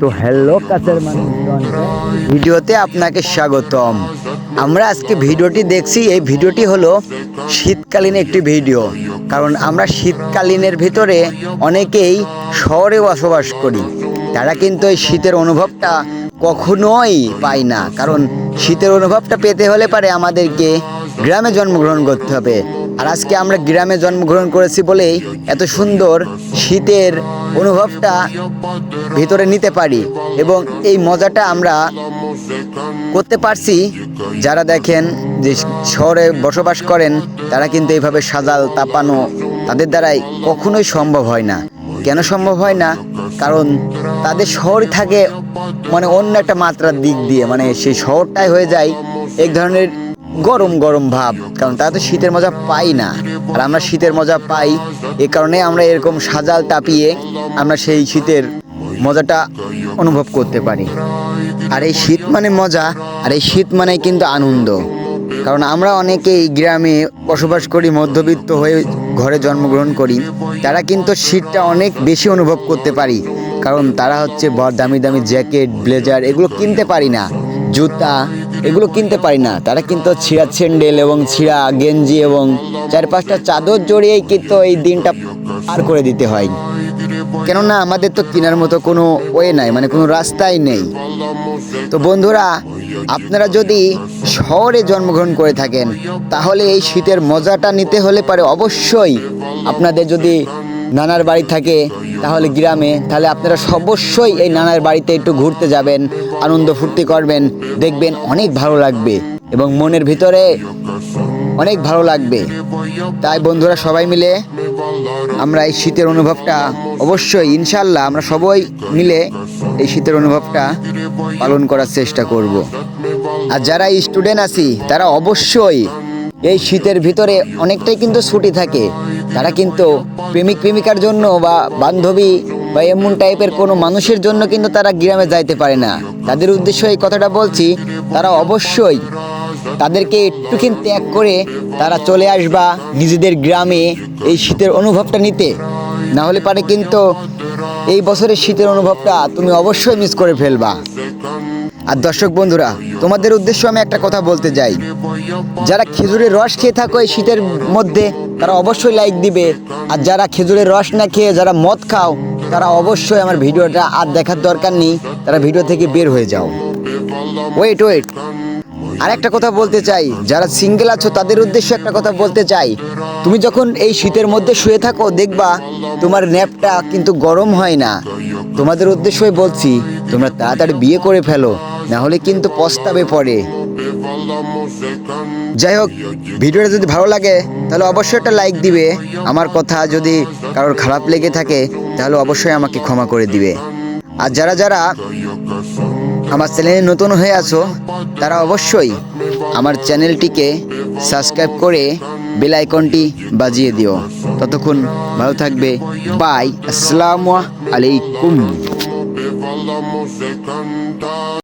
তো হ্যালো কাছের ভিডিওতে আপনাকে স্বাগতম। আমরা আজকে ভিডিওটি দেখছি, এই ভিডিওটি হলো শীতকালীন একটি ভিডিও। কারণ আমরা শীতকালীনের ভিতরে অনেকেই শহরে বসবাস করি। তারা কিন্তু এই শীতের অনুভবটা কখনোই পায় না। কারণ শীতের অনুভবটা পেতে হলে পারে আমাদেরকে গ্রামে জন্মগ্রহণ করতে হবে। আর আজকে আমরা গ্রামে জন্মগ্রহণ করেছি বলেই এত সুন্দর শীতের অনুভবটা ভিতরে নিতে পারি এবং এই মজাটা আমরা করতে পারছি। যারা দেখেন যে শহরে বসবাস করেন, তারা কিন্তু এইভাবে সাজাল, তাপানো তাদের দ্বারাই কখনোই সম্ভব হয় না। কেন সম্ভব হয় না? কারণ তাদের শহর থাকে মানে অন্য একটা মাত্রার দিক দিয়ে মানে সেই শহরটাই হয়ে যায় এক ধরনের গরম গরম ভাব, কারণ তারা তো শীতের মজা পাই না। আর আমরা শীতের মজা পাই, এ কারণে আমরা এরকম সাজাল তাপিয়ে আমরা সেই শীতের মজাটা অনুভব করতে পারি। আর এই শীত মানে মজা, আর এই শীত মানে কিন্তু আনন্দ। কারণ আমরা অনেকেই গ্রামে বসবাস করি, মধ্যবিত্ত হয়ে ঘরে জন্মগ্রহণ করি, তারা কিন্তু শীতটা অনেক বেশি অনুভব করতে পারি। কারণ তারা হচ্ছে বড় দামি দামি জ্যাকেট, ব্লেজার, এগুলো কিনতে পারি না। জুতা এগুলো কিনতে পারি না। তারা কিন্তু ছিঁড়া স্যান্ডেল এবং ছিঁড়া গেঞ্জি এবং চার পাঁচটা চাদর জড়িয়েই কিন্তু এই দিনটা পার করে দিতে হয়। কেননা আমাদের তো কেনার মতো কোনো ওয়ে নাই মানে কোনো রাস্তাই নেই। তো বন্ধুরা, আপনারা যদি শহরে জন্মগ্রহণ করে থাকেন, তাহলে এই শীতের মজাটা নিতে হলে পারে অবশ্যই আপনাদের যদি নানার বাড়ি থাকে, তাহলে গ্রামে, তাহলে আপনারা অবশ্যই এই নানার বাড়িতে একটু ঘুরতে যাবেন, আনন্দ ফুর্তি করবেন, দেখবেন অনেক ভালো লাগবে এবং মনের ভিতরে অনেক ভালো লাগবে তাই বন্ধুরা সবাই মিলে আমরা এই শীতের অনুভবটা অবশ্যই ইনশাল্লাহ আমরা সবাই মিলে এই শীতের অনুভবটা পালন করার চেষ্টা করব। আর যারা স্টুডেন্ট আছি, তারা অবশ্যই এই শীতের ভিতরে অনেকটাই কিন্তু ছুটি থাকে তারা কিন্তু প্রেমিক প্রেমিকার জন্য বা বান্ধবী বা এমন টাইপের কোনো মানুষের জন্য কিন্তু তারা গ্রামে যাইতে পারে না। তাদের উদ্দেশ্য এই কথাটা বলছি, তারা অবশ্যই তাদেরকে একটুখানি ত্যাগ করে তারা চলে আসবা নিজেদের গ্রামে এই শীতের অনুভবটা নিতে। না হলে পারে কিন্তু এই বছরের শীতের অনুভবটা তুমি অবশ্যই মিস করে ফেলবা। আর দর্শক বন্ধুরা, তোমাদের উদ্দেশ্য আমি একটা কথা বলতে যাই যারা খেজুরের রস খেয়ে থাকো এই শীতের মধ্যে, তারা অবশ্যই লাইক দিবে। আর যারা খেজুরের রস না খেয়ে যারা মদ খাও, তারা অবশ্যই আমার ভিডিওটা আর দেখার দরকার নেই। তারা ভিডিও থেকে বের হয়ে যাও। ওয়েট ওয়েট আর একটা কথা বলতে চাই, যারা সিঙ্গেল আছো, তাদের উদ্দেশ্যে একটা কথা বলতে চাই। তুমি যখন এই শীতের মধ্যে শুয়ে থাকো, দেখবা তোমার ন্যাপটা কিন্তু গরম হয় না। তোমাদের উদ্দেশ্যই বলছি, তোমরা তাড়াতাড়ি বিয়ে করে ফেলো। না হলে কিন্তু পস্তাবে পড়ে। যাই হোক, ভিডিওটা যদি ভালো লাগে, তাহলে অবশ্যই একটা লাইক দিবে। আমার কথা যদি কারোর খারাপ লেগে থাকে, তাহলে অবশ্যই আমাকে ক্ষমা করে দিবে। আর যারা যারা আমার চ্যানেলে নতুন হয়ে আছো, তারা অবশ্যই আমার চ্যানেলটিকে সাবস্ক্রাইব করে বেল আইকনটি বাজিয়ে দিও। ততক্ষণ ভালো থাকবে। বাই, আসসালামু আলাইকুম।